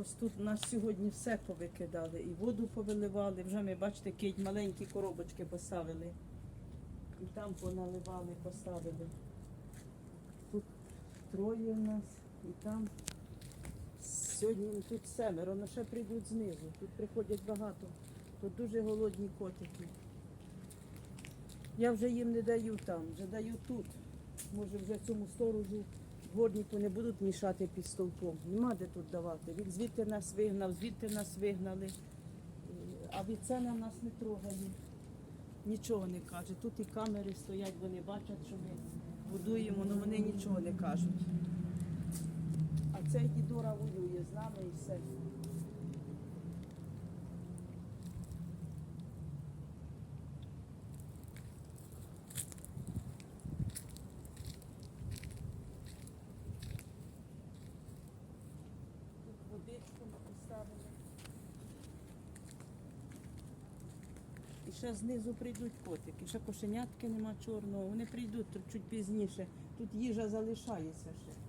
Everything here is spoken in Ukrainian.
Ось тут нас сьогодні все повикидали. І воду повиливали. Вже ми, бачите, кить маленькі коробочки поставили. І там поналивали, поставили. Тут троє в нас, і там. Сьогодні тут семеро, але ще прийдуть знизу. Тут приходять багато. Тут дуже голодні котики. Я вже їм не даю там, вже даю тут. Може вже цьому сторожу дворнику не будуть мішати під стовпом. Нема де тут давати. Він звідти нас вигнав, звідти нас вигнали. Е, А від це на нас не трогає. Нічого не каже. Тут і камери стоять, вони бачать, що ми будуємо, але вони нічого не кажуть. А цей дідора воює з нами і все. Тут водичку. І ще знизу прийдуть котики. Ще кошенятки нема чорного. Вони прийдуть чуть пізніше. Тут їжа залишається ще.